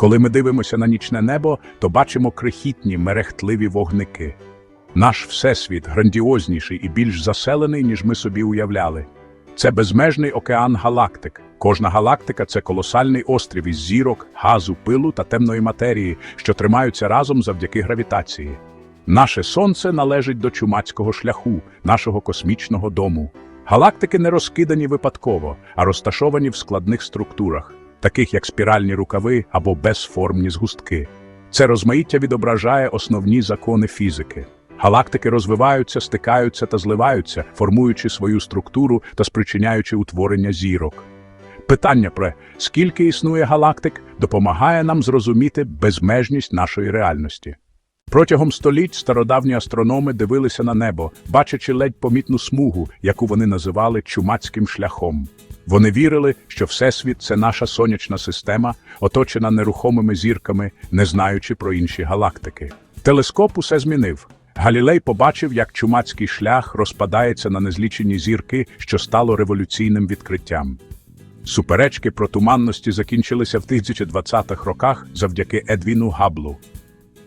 Коли ми дивимося на нічне небо, то бачимо крихітні мерехтливі вогники. Наш всесвіт грандіозніший і більш заселений, ніж ми собі уявляли. Це безмежний океан галактик. Кожна галактика це колосальний острів із зірок, газу, пилу та темної матерії, що тримаються разом завдяки гравітації. Наше сонце належить до чумацького шляху, нашого космічного дому. Галактики не розкидані випадково, а розташовані в складних структурах, таких як спіральні рукави або безформні згустки. Це розмаїття відображає основні закони фізики. Галактики розвиваються, стикаються та зливаються, формуючи свою структуру та спричиняючи утворення зірок. Питання про скільки існує галактик допомагає нам зрозуміти безмежність нашої реальності. Протягом століть стародавні астрономи дивилися на небо, бачачи ледь помітну смугу, яку вони називали чумацьким шляхом. Вони вірили, що Всесвіт це наша сонячна система, оточена нерухомими зірками, не знаючи про інші галактики. Телескоп усе змінив. Галілей побачив, як чумацький шлях розпадається на незлічені зірки, що стало революційним відкриттям. Суперечки про туманності закінчилися в 1020-х роках завдяки Едвіну Габлу.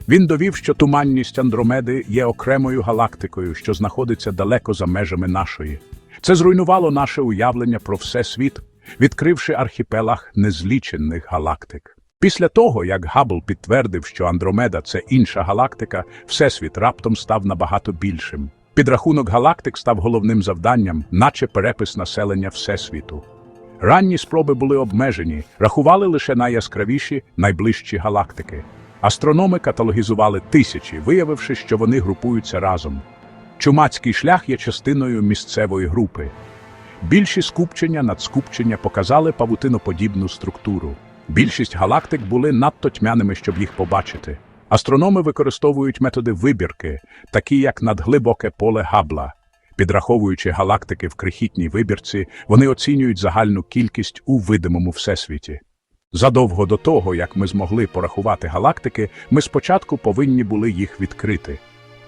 Він довів, що туманність Андромеди є окремою галактикою, що знаходиться далеко за межами нашої. Це зруйнувало наше уявлення про всесвіт, відкривши архіпелаг незлічених галактик. Після того, як Габл підтвердив, що Андромеда це інша галактика, всесвіт раптом став набагато більшим. Підрахунок галактик став головним завданням, наче перепис населення Всесвіту. Ранні спроби були обмежені, рахували лише найяскравіші, найближчі галактики. Астрономи каталогізували тисячі, виявивши, що вони групуються разом. Чумацький шлях є частиною місцевої групи. Більші скупчення надскупчення показали павутиноподібну структуру. Більшість галактик були надто тьмяними, щоб їх побачити. Астрономи використовують методи вибірки, такі як надглибоке поле Габла. Підраховуючи галактики в крихітній вибірці, вони оцінюють загальну кількість у видимому всесвіті. Задовго до того, як ми змогли порахувати галактики, ми спочатку повинні були їх відкрити.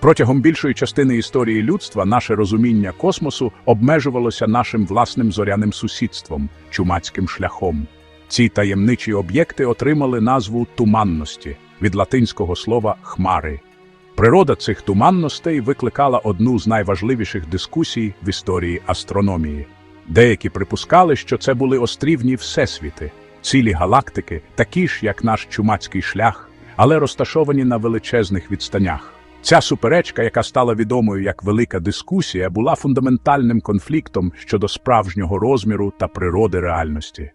Протягом більшої частини історії людства наше розуміння космосу обмежувалося нашим власним зоряним сусідством, чумацьким шляхом. Ці таємничі об'єкти отримали назву туманності від латинського слова хмари. Природа цих туманностей викликала одну з найважливіших дискусій в історії астрономії. Деякі припускали, що це були острівні всесвіти, цілі галактики, такі ж, як наш чумацький шлях, але розташовані на величезних відстанях. Ця суперечка, яка стала відомою як велика дискусія, була фундаментальним конфліктом щодо справжнього розміру та природи реальності.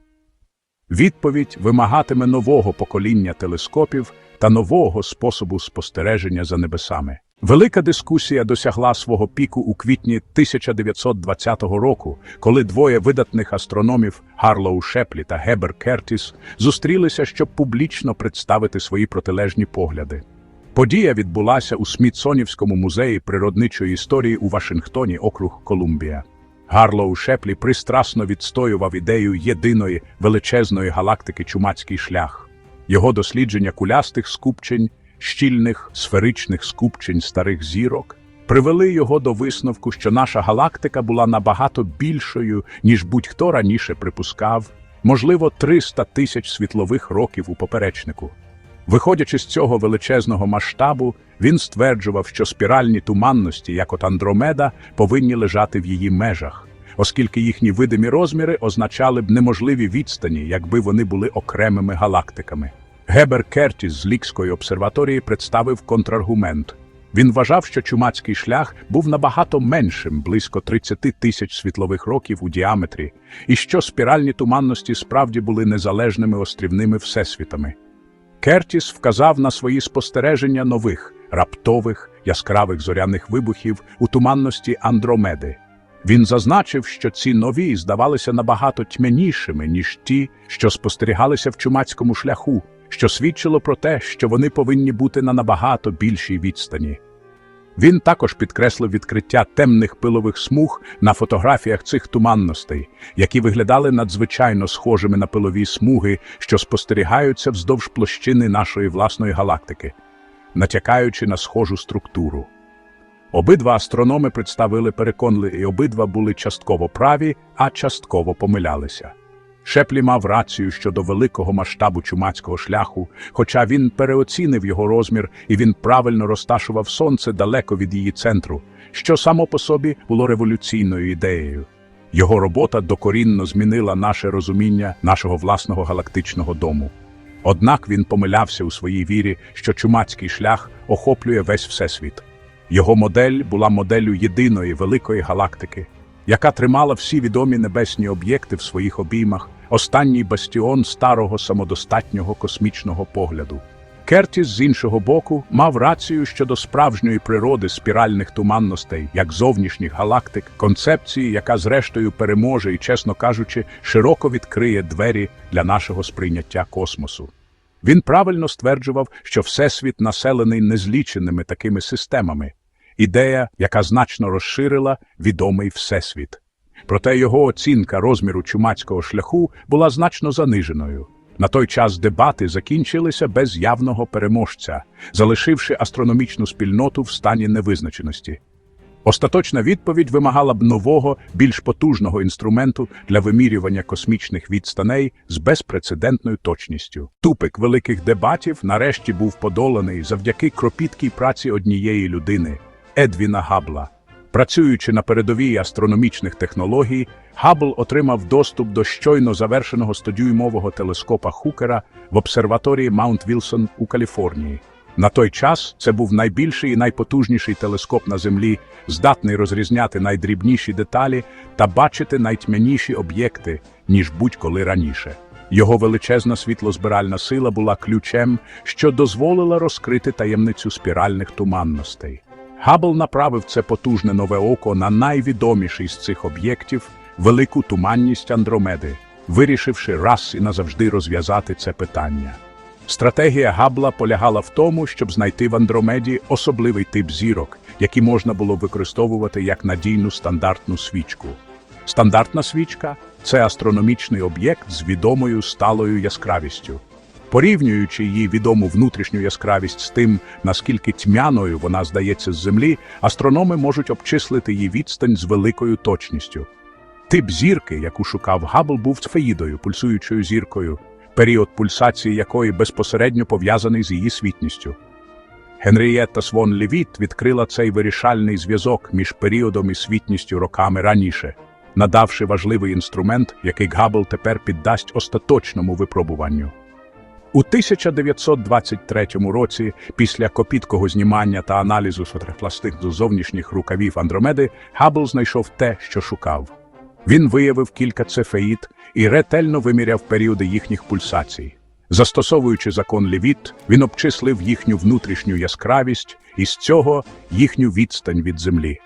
Відповідь вимагатиме нового покоління телескопів та нового способу спостереження за небесами. Велика дискусія досягла свого піку у квітні 1920 року, коли двоє видатних астрономів Гарлоу Шеплі та Гебер Кертіс зустрілися, щоб публічно представити свої протилежні погляди. Подія відбулася у Смітсонівському музеї природничої історії у Вашингтоні, округ Колумбія. Гарлоу Шеплі пристрасно відстоював ідею єдиної величезної галактики Чумацький шлях. Його дослідження кулястих скупчень, щільних сферичних скупчень старих зірок привели його до висновку, що наша галактика була набагато більшою, ніж будь-хто раніше припускав, можливо, 300 тисяч світлових років у поперечнику. Виходячи з цього величезного масштабу, він стверджував, що спіральні туманності, як от Андромеда, повинні лежати в її межах, оскільки їхні видимі розміри означали б неможливі відстані, якби вони були окремими галактиками. Гебер Кертіс з Лікської обсерваторії представив контраргумент. Він вважав, що чумацький шлях був набагато меншим, близько 30 тисяч світлових років у діаметрі, і що спіральні туманності справді були незалежними острівними всесвітами. Кертіс вказав на свої спостереження нових, раптових, яскравих зоряних вибухів у туманності Андромеди. Він зазначив, що ці нові здавалися набагато тьмянішими, ніж ті, що спостерігалися в чумацькому шляху, що свідчило про те, що вони повинні бути на набагато більшій відстані. Він також підкреслив відкриття темних пилових смуг на фотографіях цих туманностей, які виглядали надзвичайно схожими на пилові смуги, що спостерігаються вздовж площини нашої власної галактики, натякаючи на схожу структуру. Обидва астрономи представили переконливі, і обидва були частково праві, а частково помилялися. Шеплі мав рацію щодо великого масштабу чумацького шляху, хоча він переоцінив його розмір і він правильно розташував сонце далеко від її центру, що само по собі було революційною ідеєю. Його робота докорінно змінила наше розуміння нашого власного галактичного дому. Однак він помилявся у своїй вірі, що чумацький шлях охоплює весь всесвіт. Його модель була моделлю єдиної великої галактики, яка тримала всі відомі небесні об'єкти в своїх обіймах, останній бастіон старого самодостатнього космічного погляду. Кертіс, з іншого боку, мав рацію щодо справжньої природи спіральних туманностей, як зовнішніх галактик, концепції, яка зрештою переможе і, чесно кажучи, широко відкриє двері для нашого сприйняття космосу. Він правильно стверджував, що Всесвіт населений незліченими такими системами, ідея, яка значно розширила відомий Всесвіт. Проте його оцінка розміру чумацького шляху була значно заниженою. На той час дебати закінчилися без явного переможця, залишивши астрономічну спільноту в стані невизначеності. Остаточна відповідь вимагала б нового, більш потужного інструменту для вимірювання космічних відстаней з безпрецедентною точністю. Тупик великих дебатів нарешті був подоланий завдяки кропіткій праці однієї людини Едвіна Габла. Працюючи на передовій астрономічних технологій, Габл отримав доступ до щойно завершеного 100-дюймового телескопа Хукера в обсерваторії Маунт Вілсон у Каліфорнії. На той час це був найбільший і найпотужніший телескоп на Землі, здатний розрізняти найдрібніші деталі та бачити найтьмяніші об'єкти, ніж будь-коли раніше. Його величезна світлозбиральна сила була ключем, що дозволила розкрити таємницю спіральних туманностей. Габл направив це потужне нове око на найвідоміший з цих об'єктів велику туманність Андромеди, вирішивши раз і назавжди розв'язати це питання. Стратегія Габла полягала в тому, щоб знайти в Андромеді особливий тип зірок, які можна було використовувати як надійну стандартну свічку. Стандартна свічка це астрономічний об'єкт з відомою сталою яскравістю. Порівнюючи її відому внутрішню яскравість з тим, наскільки тьмяною вона здається з Землі, астрономи можуть обчислити її відстань з великою точністю. Тип зірки, яку шукав Габл, був сфеїдою, пульсуючою зіркою, період пульсації якої безпосередньо пов'язаний з її світністю. Генрієтта Свон Левіт відкрила цей вирішальний зв'язок між періодом і світністю роками раніше, надавши важливий інструмент, який Габл тепер піддасть остаточному випробуванню. У 1923 році, після копіткого знімання та аналізу фотопластик до зовнішніх рукавів Андромеди, Габл знайшов те, що шукав. Він виявив кілька цефеїд і ретельно виміряв періоди їхніх пульсацій. Застосовуючи закон Левіт, він обчислив їхню внутрішню яскравість і з цього їхню відстань від Землі.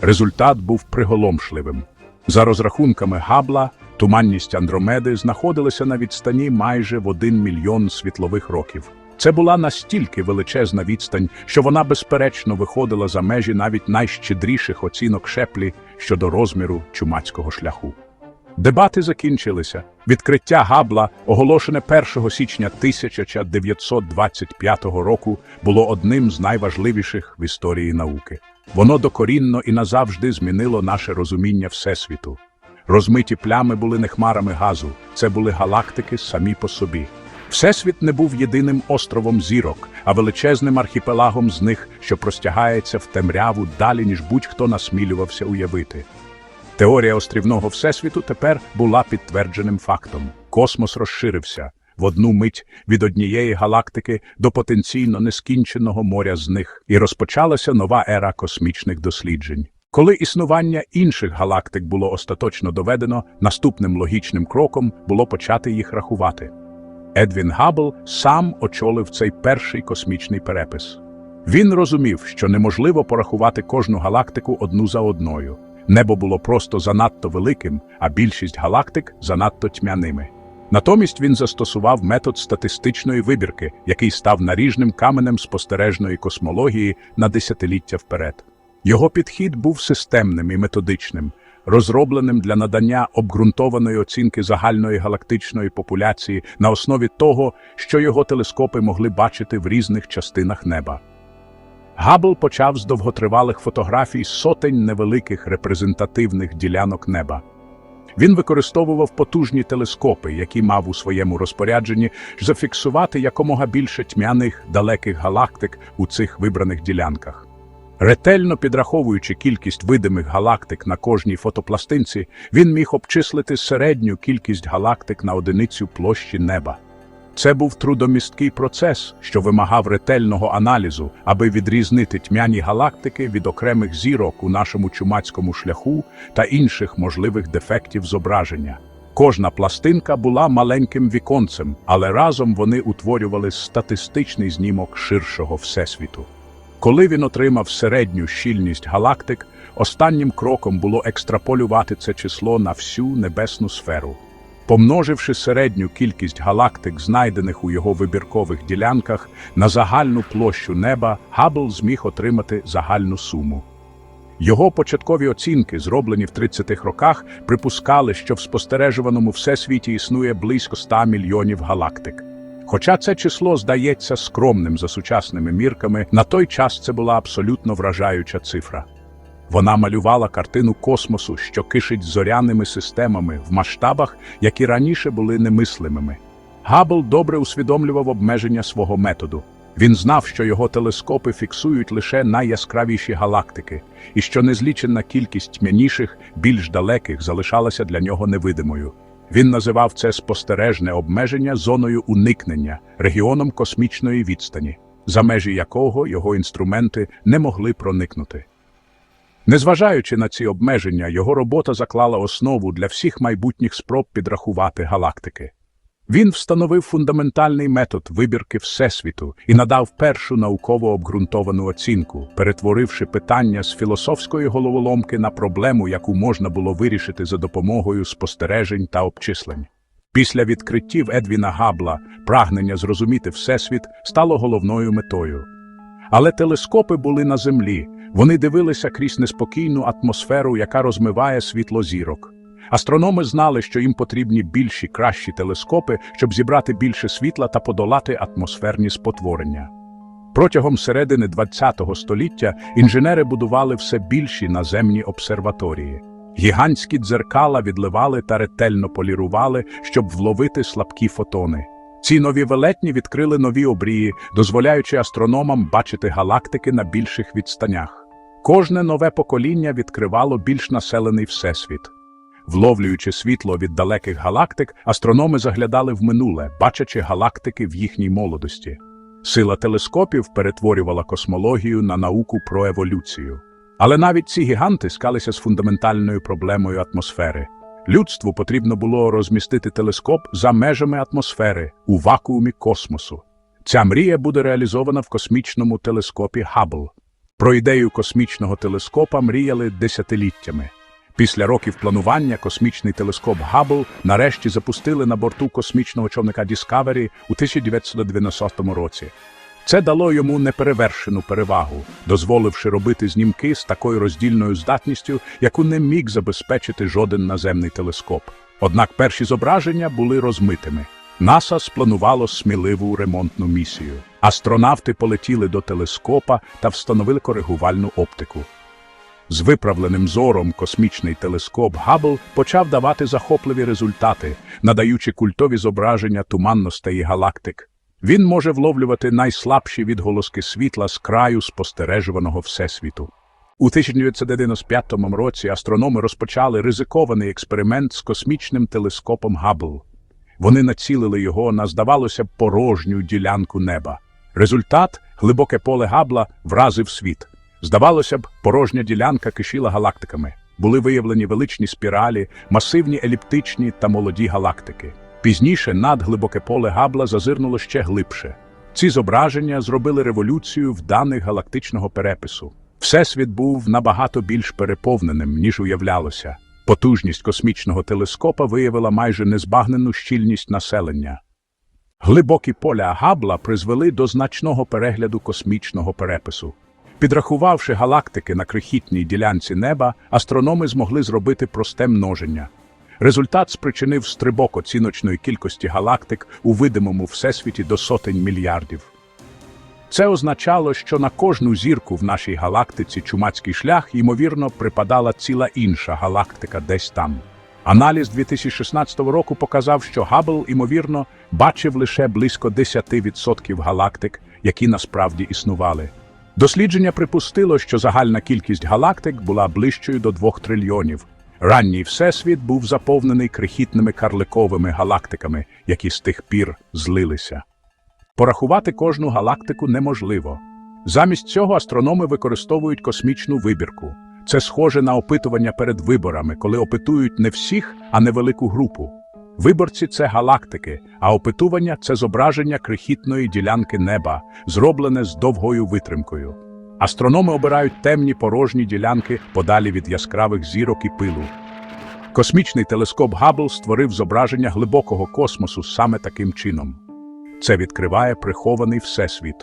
Результат був приголомшливим. За розрахунками Габла, туманність Андромеди знаходилася на відстані майже в один мільйон світлових років. Це була настільки величезна відстань, що вона безперечно виходила за межі навіть найщедріших оцінок Шеплі щодо розміру чумацького шляху. Дебати закінчилися. Відкриття Габла, оголошене 1 січня 1925 року, було одним з найважливіших в історії науки. Воно докорінно і назавжди змінило наше розуміння Всесвіту. Розмиті плями були не хмарами газу, це були галактики самі по собі. Всесвіт не був єдиним островом зірок, а величезним архіпелагом з них, що простягається в темряву далі, ніж будь-хто насмілювався уявити. Теорія острівного всесвіту тепер була підтвердженим фактом. Космос розширився в одну мить від однієї галактики до потенційно нескінченого моря з них, і розпочалася нова ера космічних досліджень. Коли існування інших галактик було остаточно доведено, наступним логічним кроком було почати їх рахувати. Едвін Габл сам очолив цей перший космічний перепис. Він розумів, що неможливо порахувати кожну галактику одну за одною. Небо було просто занадто великим, а більшість галактик занадто тьмяними. Натомість він застосував метод статистичної вибірки, який став наріжним каменем спостережної космології на десятиліття вперед. Його підхід був системним і методичним, розробленим для надання обґрунтованої оцінки загальної галактичної популяції на основі того, що його телескопи могли бачити в різних частинах неба. Габл почав з довготривалих фотографій сотень невеликих репрезентативних ділянок неба. Він використовував потужні телескопи, які мав у своєму розпорядженні зафіксувати якомога більше тьмяних далеких галактик у цих вибраних ділянках. Ретельно підраховуючи кількість видимих галактик на кожній фотопластинці, він міг обчислити середню кількість галактик на одиницю площі неба. Це був трудомісткий процес, що вимагав ретельного аналізу, аби відрізнити тьмяні галактики від окремих зірок у нашому чумацькому шляху та інших можливих дефектів зображення. Кожна пластинка була маленьким віконцем, але разом вони утворювали статистичний знімок ширшого всесвіту. Коли він отримав середню щільність галактик, останнім кроком було екстраполювати це число на всю небесну сферу. Помноживши середню кількість галактик, знайдених у його вибіркових ділянках, на загальну площу неба, Габл зміг отримати загальну суму. Його початкові оцінки, зроблені в 30-х роках, припускали, що в спостережуваному всесвіті існує близько 100 мільйонів галактик. Хоча це число здається скромним за сучасними мірками, на той час це була абсолютно вражаюча цифра. Вона малювала картину космосу, що кишить зоряними системами в масштабах, які раніше були немислимими. Габл добре усвідомлював обмеження свого методу. Він знав, що його телескопи фіксують лише найяскравіші галактики, і що незлічена кількість тьмяніших, більш далеких залишалася для нього невидимою. Він називав це спостережне обмеження зоною уникнення, регіоном космічної відстані, за межі якого його інструменти не могли проникнути. Незважаючи на ці обмеження, його робота заклала основу для всіх майбутніх спроб підрахувати галактики. Він встановив фундаментальний метод вибірки Всесвіту і надав першу науково обґрунтовану оцінку, перетворивши питання з філософської головоломки на проблему, яку можна було вирішити за допомогою спостережень та обчислень. Після відкриттів Едвіна Габла прагнення зрозуміти Всесвіт стало головною метою. Але телескопи були на землі, вони дивилися крізь неспокійну атмосферу, яка розмиває світло зірок. Астрономи знали, що їм потрібні більші, кращі телескопи, щоб зібрати більше світла та подолати атмосферні спотворення. Протягом середини ХХ століття інженери будували все більші наземні обсерваторії. Гігантські дзеркала відливали та ретельно полірували, щоб вловити слабкі фотони. Ці нові велетні відкрили нові обрії, дозволяючи астрономам бачити галактики на більших відстанях. Кожне нове покоління відкривало більш населений всесвіт. Вловлюючи світло від далеких галактик, астрономи заглядали в минуле, бачачи галактики в їхній молодості. Сила телескопів перетворювала космологію на науку про еволюцію. Але навіть ці гіганти скалися з фундаментальною проблемою атмосфери. Людству потрібно було розмістити телескоп за межами атмосфери у вакуумі космосу. Ця мрія буде реалізована в космічному телескопі Хаббл. Про ідею космічного телескопа мріяли десятиліттями. Після років планування космічний телескоп Габл нарешті запустили на борту космічного човника Discovery у 1990 році. Це дало йому неперевершену перевагу, дозволивши робити знімки з такою роздільною здатністю, яку не міг забезпечити жоден наземний телескоп. Однак перші зображення були розмитими. НАСА спланувало сміливу ремонтну місію. Астронавти полетіли до телескопа та встановили коригувальну оптику. З виправленим зором космічний телескоп Габл почав давати захопливі результати, надаючи культові зображення туманностей галактик. Він може вловлювати найслабші відголоски світла з краю спостережуваного всесвіту. У 1995 році астрономи розпочали ризикований експеримент з космічним телескопом Габл. Вони націлили його на, здавалося б, порожню ділянку неба. Результат глибоке поле Габла вразив світ. Здавалося б, порожня ділянка кишіла галактиками. Були виявлені величні спіралі, масивні еліптичні та молоді галактики. Пізніше надглибоке поле Габла зазирнуло ще глибше. Ці зображення зробили революцію в даних галактичного перепису. Всесвіт був набагато більш переповненим, ніж уявлялося. Потужність космічного телескопа виявила майже незбагнену щільність населення. Глибокі поля Габла призвели до значного перегляду космічного перепису. Підрахувавши галактики на крихітній ділянці неба, астрономи змогли зробити просте множення. Результат спричинив стрибок оціночної кількості галактик у видимому всесвіті до сотень мільярдів. Це означало, що на кожну зірку в нашій галактиці чумацький шлях, ймовірно, припадала ціла інша галактика десь там. Аналіз 2016 року показав, що Габл, ймовірно, бачив лише близько 10% галактик, які насправді існували. Дослідження припустило, що загальна кількість галактик була ближчою до 2 трильйонів. Ранній всесвіт був заповнений крихітними карликовими галактиками, які з тих пір злилися. Порахувати кожну галактику неможливо. Замість цього астрономи використовують космічну вибірку. Це схоже на опитування перед виборами, коли опитують не всіх, а невелику групу. Виборці це галактики, а опитування це зображення крихітної ділянки неба, зроблене з довгою витримкою. Астрономи обирають темні порожні ділянки подалі від яскравих зірок і пилу. Космічний телескоп Габл створив зображення глибокого космосу саме таким чином. Це відкриває прихований всесвіт.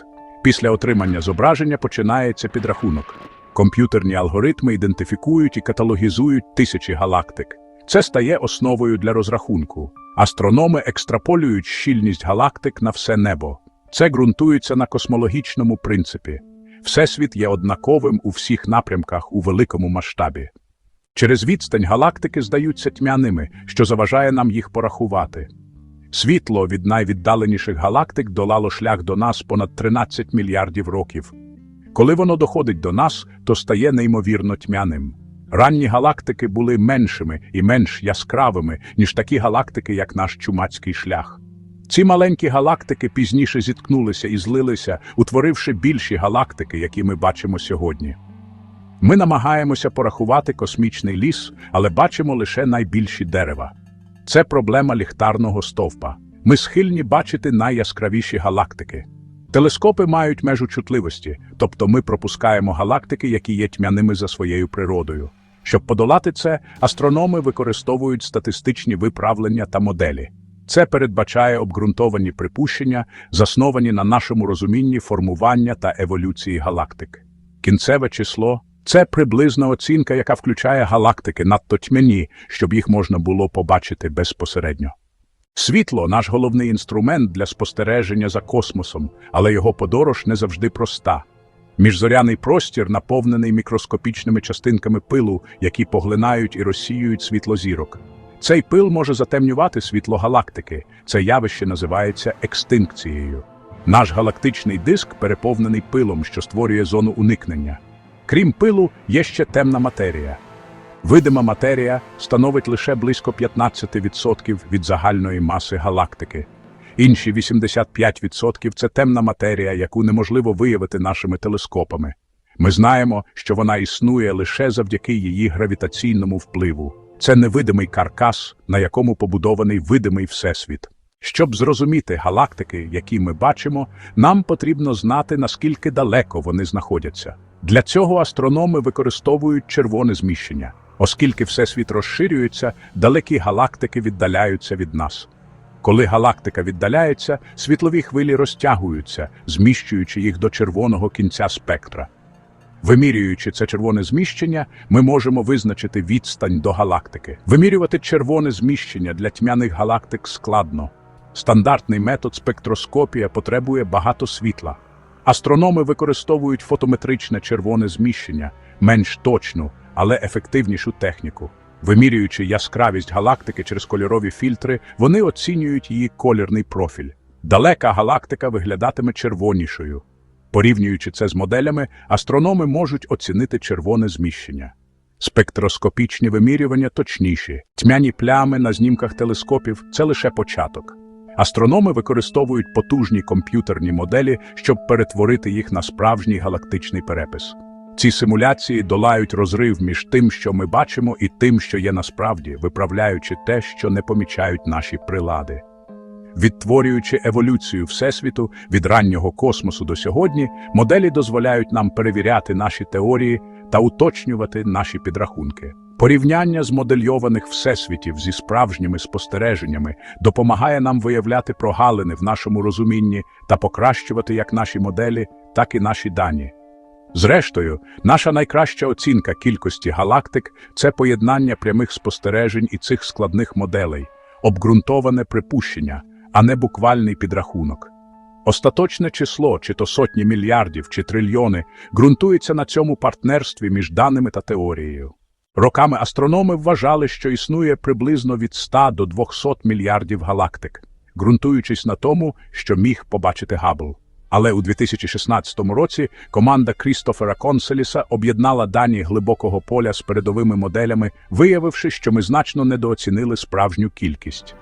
Після отримання зображення починається підрахунок. Комп'ютерні алгоритми ідентифікують і каталогізують тисячі галактик. Це стає основою для розрахунку. Астрономи екстраполюють щільність галактик на все небо. Це ґрунтується на космологічному принципі. Всесвіт є однаковим у всіх напрямках у великому масштабі. Через відстань галактики здаються тьмяними, що заважає нам їх порахувати. Світло від найвіддаленіших галактик долало шлях до нас понад 13 мільярдів років. Коли воно доходить до нас, то стає неймовірно тьмяним. Ранні галактики були меншими і менш яскравими, ніж такі галактики, як наш чумацький шлях. Ці маленькі галактики пізніше зіткнулися і злилися, утворивши більші галактики, які ми бачимо сьогодні. Ми намагаємося порахувати космічний ліс, але бачимо лише найбільші дерева. Це проблема ліхтарного стовпа. Ми схильні бачити найяскравіші галактики. Телескопи мають межу чутливості, тобто ми пропускаємо галактики, які є тьмяними за своєю природою. Щоб подолати це, астрономи використовують статистичні виправлення та моделі. Це передбачає обґрунтовані припущення, засновані на нашому розумінні формування та еволюції галактик. Кінцеве число це приблизна оцінка, яка включає галактики надто тьмяні, щоб їх можна було побачити безпосередньо. Світло наш головний інструмент для спостереження за космосом, але його подорож не завжди проста. Міжзоряний простір наповнений мікроскопічними частинками пилу, які поглинають і розсіюють світло зірок. Цей пил може затемнювати світло галактики. Це явище називається екстинкцією. Наш галактичний диск переповнений пилом, що створює зону уникнення. Крім пилу, є ще темна матерія. Видима матерія становить лише близько 15% від загальної маси галактики. Інші 85% – це темна матерія, яку неможливо виявити нашими телескопами. Ми знаємо, що вона існує лише завдяки її гравітаційному впливу. Це невидимий каркас, на якому побудований видимий всесвіт. Щоб зрозуміти галактики, які ми бачимо, нам потрібно знати, наскільки далеко вони знаходяться. Для цього астрономи використовують червоне зміщення. Оскільки всесвіт розширюється, далекі галактики віддаляються від нас. Коли галактика віддаляється, світлові хвилі розтягуються, зміщуючи їх до червоного кінця спектра. Вимірюючи це червоне зміщення, ми можемо визначити відстань до галактики. Вимірювати червоне зміщення для тьмяних галактик складно. Стандартний метод спектроскопія потребує багато світла. Астрономи використовують фотометричне червоне зміщення, менш точну, але ефективнішу техніку. Вимірюючи яскравість галактики через кольорові фільтри, вони оцінюють її колірний профіль. Далека галактика виглядатиме червонішою. Порівнюючи це з моделями, астрономи можуть оцінити червоне зміщення. Спектроскопічні вимірювання точніші. Тьмяні плями на знімках телескопів це лише початок. Астрономи використовують потужні комп'ютерні моделі, щоб перетворити їх на справжній галактичний перепис. Ці симуляції долають розрив між тим, що ми бачимо, і тим, що є насправді, виправляючи те, що не помічають наші прилади. Відтворюючи еволюцію Всесвіту від раннього космосу до сьогодні, моделі дозволяють нам перевіряти наші теорії та уточнювати наші підрахунки. Порівняння змодельйованих всесвітів зі справжніми спостереженнями допомагає нам виявляти прогалини в нашому розумінні та покращувати як наші моделі, так і наші дані. Зрештою, наша найкраща оцінка кількості галактик це поєднання прямих спостережень і цих складних моделей, обґрунтоване припущення, а не буквальний підрахунок. Остаточне число, чи то сотні мільярдів, чи трильйони, ґрунтується на цьому партнерстві між даними та теорією. Роками астрономи вважали, що існує приблизно від 100 до 200 мільярдів галактик, ґрунтуючись на тому, що міг побачити Габл. Але у 2016 році команда Крістофера Конселіса об'єднала дані глибокого поля з передовими моделями, виявивши, що ми значно недооцінили справжню кількість.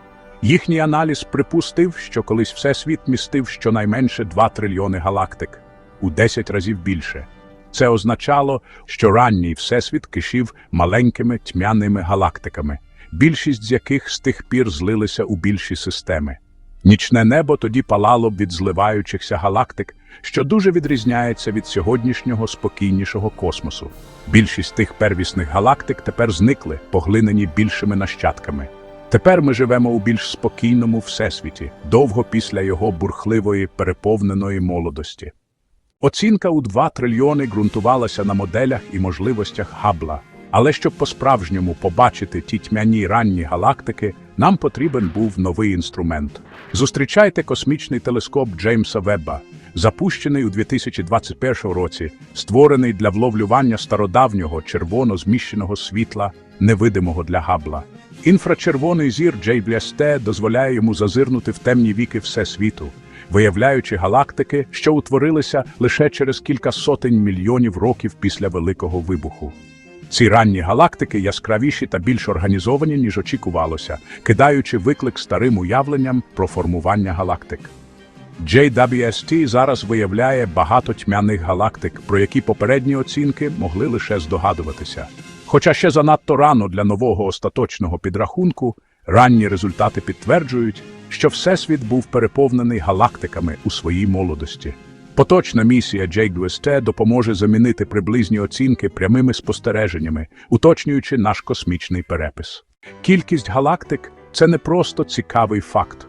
Їхній аналіз припустив, що колись Всесвіт містив щонайменше 2 трильйони галактик у 10 разів більше. Це означало, що ранній Всесвіт кишів маленькими тьмяними галактиками, більшість з яких з тих пір злилися у більші системи. Нічне небо тоді палало б від зливаючихся галактик, що дуже відрізняється від сьогоднішнього спокійнішого космосу. Більшість тих первісних галактик тепер зникли, поглинені більшими нащадками. Тепер ми живемо у більш спокійному всесвіті, довго після його бурхливої переповненої молодості. Оцінка у 2 трильйони ґрунтувалася на моделях і можливостях Габла. Але щоб по-справжньому побачити ті тьмяні ранні галактики, нам потрібен був новий інструмент. Зустрічайте космічний телескоп Джеймса Вебба, запущений у 2021 році, створений для вловлювання стародавнього червоно-зміщеного світла, невидимого для Габла. Інфрачервоний зір JBST дозволяє йому зазирнути в темні віки Всесвіту, виявляючи галактики, що утворилися лише через кілька сотень мільйонів років після Великого вибуху. Ці ранні галактики яскравіші та більш організовані, ніж очікувалося, кидаючи виклик старим уявленням про формування галактик. JWST зараз виявляє багато тьмяних галактик, про які попередні оцінки могли лише здогадуватися. Хоча ще занадто рано для нового остаточного підрахунку, ранні результати підтверджують, що Всесвіт був переповнений галактиками у своїй молодості. Поточна місія JWST допоможе замінити приблизні оцінки прямими спостереженнями, уточнюючи наш космічний перепис. Кількість галактик це не просто цікавий факт.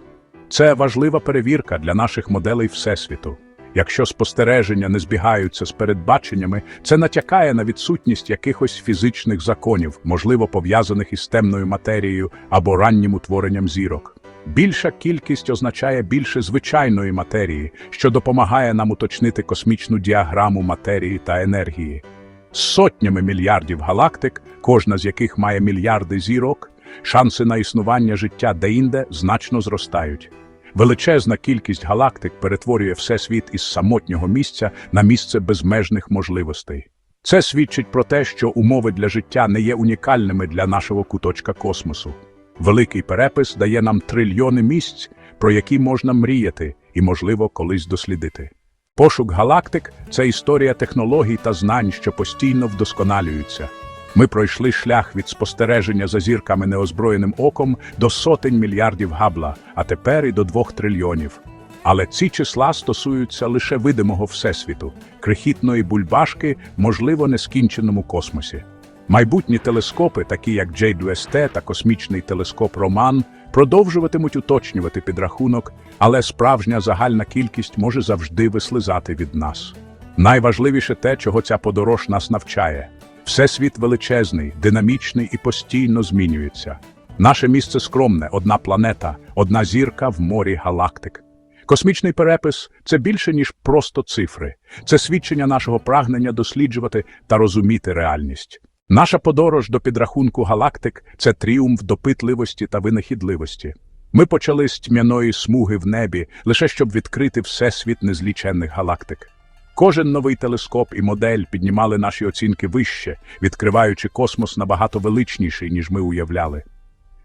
Це важлива перевірка для наших моделей Всесвіту. Якщо спостереження не збігаються з передбаченнями, це натякає на відсутність якихось фізичних законів, можливо пов'язаних із темною матерією або раннім утворенням зірок. Більша кількість означає більше звичайної матерії, що допомагає нам уточнити космічну діаграму матерії та енергії. З сотнями мільярдів галактик, кожна з яких має мільярди зірок, шанси на існування життя деінде значно зростають. Величезна кількість галактик перетворює Всесвіт із самотнього місця на місце безмежних можливостей. Це свідчить про те, що умови для життя не є унікальними для нашого куточка космосу. Великий перепис дає нам трильйони місць, про які можна мріяти і, можливо, колись дослідити. Пошук галактик це історія технологій та знань, що постійно вдосконалюються. Ми пройшли шлях від спостереження за зірками неозброєним оком до сотень мільярдів габла, а тепер і до двох трильйонів. Але ці числа стосуються лише видимого всесвіту, крихітної бульбашки, можливо, нескінченому космосі. Майбутні телескопи, такі як JWST та космічний телескоп Роман, продовжуватимуть уточнювати підрахунок, але справжня загальна кількість може завжди вислизати від нас. Найважливіше те, чого ця подорож нас навчає. Всесвіт величезний, динамічний і постійно змінюється. Наше місце скромне, одна планета, одна зірка в морі галактик. Космічний перепис це більше, ніж просто цифри. Це свідчення нашого прагнення досліджувати та розуміти реальність. Наша подорож до підрахунку галактик це тріумф допитливості та винахідливості. Ми почали з тьмяної смуги в небі, лише щоб відкрити всесвіт незліченних галактик. Кожен новий телескоп і модель піднімали наші оцінки вище, відкриваючи космос набагато величніший, ніж ми уявляли.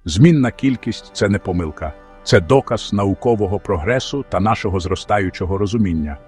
Змінна кількість це не помилка, це доказ наукового прогресу та нашого зростаючого розуміння.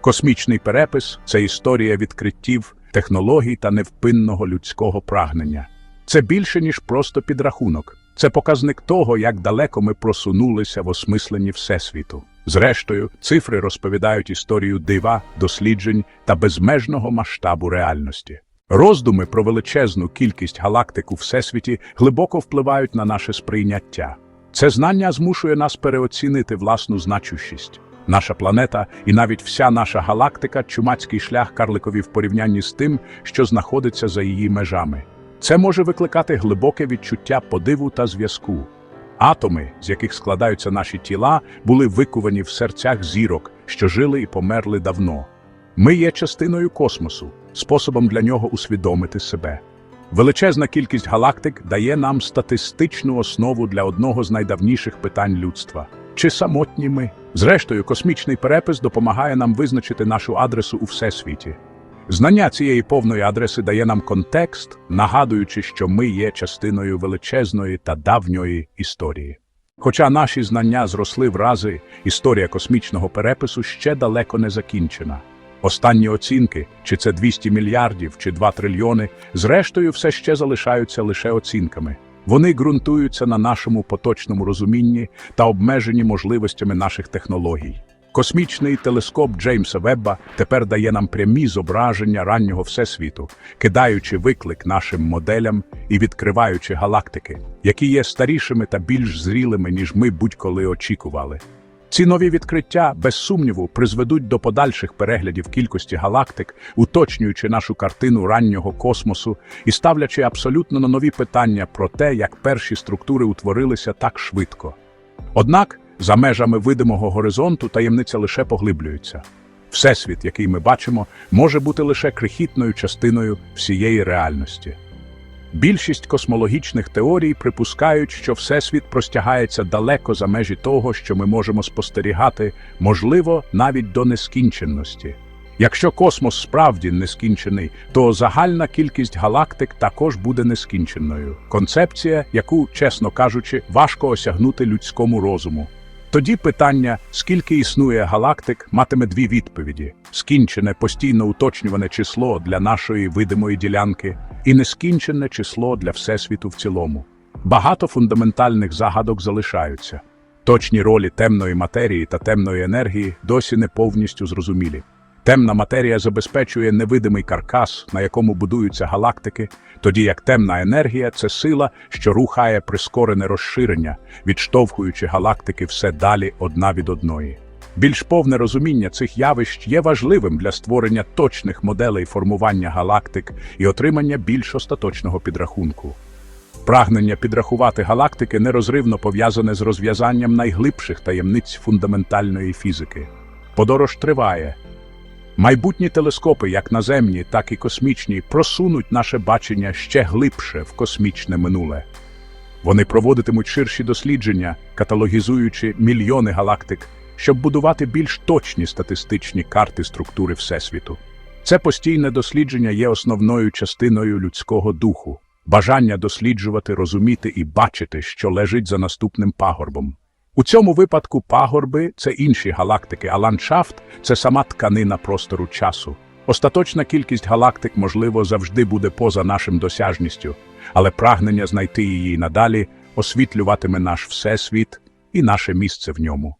Космічний перепис це історія відкриттів, технологій та невпинного людського прагнення. Це більше, ніж просто підрахунок. Це показник того, як далеко ми просунулися в осмисленні Всесвіту. Зрештою, цифри розповідають історію дива, досліджень та безмежного масштабу реальності. Роздуми про величезну кількість галактик у Всесвіті глибоко впливають на наше сприйняття. Це знання змушує нас переоцінити власну значущість. Наша планета і навіть вся наша галактика чумацький шлях карликові в порівнянні з тим, що знаходиться за її межами. Це може викликати глибоке відчуття подиву та зв'язку. Атоми, з яких складаються наші тіла, були викувані в серцях зірок, що жили і померли давно. Ми є частиною космосу, способом для нього усвідомити себе. Величезна кількість галактик дає нам статистичну основу для одного з найдавніших питань людства. Чи самотні ми? Зрештою, космічний перепис допомагає нам визначити нашу адресу у всесвіті. Знання цієї повної адреси дає нам контекст, нагадуючи, що ми є частиною величезної та давньої історії. Хоча наші знання зросли в рази, історія космічного перепису ще далеко не закінчена. Останні оцінки, чи це 200 мільярдів, чи 2 трильйони, зрештою все ще залишаються лише оцінками. Вони ґрунтуються на нашому поточному розумінні та обмежені можливостями наших технологій. Космічний телескоп Джеймса Вебба тепер дає нам прямі зображення раннього всесвіту, кидаючи виклик нашим моделям і відкриваючи галактики, які є старішими та більш зрілими, ніж ми будь-коли очікували. Ці нові відкриття, без сумніву, призведуть до подальших переглядів кількості галактик, уточнюючи нашу картину раннього космосу і ставлячи абсолютно на нові питання про те, як перші структури утворилися так швидко. Однак, за межами видимого горизонту таємниця лише поглиблюється. Всесвіт, який ми бачимо, може бути лише крихітною частиною всієї реальності. Більшість космологічних теорій припускають, що Всесвіт простягається далеко за межі того, що ми можемо спостерігати, можливо, навіть до нескінченності. Якщо космос справді нескінчений, то загальна кількість галактик також буде нескінченою. Концепція, яку, чесно кажучи, важко осягнути людському розуму. Тоді питання, скільки існує галактик, матиме дві відповіді: скінчене постійно уточнюване число для нашої видимої ділянки і нескінчене число для Всесвіту в цілому. Багато фундаментальних загадок залишаються. Точні ролі темної матерії та темної енергії досі не повністю зрозумілі. Темна матерія забезпечує невидимий каркас, на якому будуються галактики, тоді як темна енергія це сила, що рухає прискорене розширення, відштовхуючи галактики все далі одна від одної. Більш повне розуміння цих явищ є важливим для створення точних моделей формування галактик і отримання більш остаточного підрахунку. Прагнення підрахувати галактики нерозривно пов'язане з розв'язанням найглибших таємниць фундаментальної фізики. Подорож триває. Майбутні телескопи, як наземні, так і космічні, просунуть наше бачення ще глибше в космічне минуле. Вони проводитимуть ширші дослідження, каталогізуючи мільйони галактик, щоб будувати більш точні статистичні карти структури Всесвіту. Це постійне дослідження є основною частиною людського духу, бажання досліджувати, розуміти і бачити, що лежить за наступним пагорбом. У цьому випадку пагорби це інші галактики, а ландшафт це сама тканина простору часу. Остаточна кількість галактик, можливо, завжди буде поза нашим досяжністю, але прагнення знайти її надалі освітлюватиме наш всесвіт і наше місце в ньому.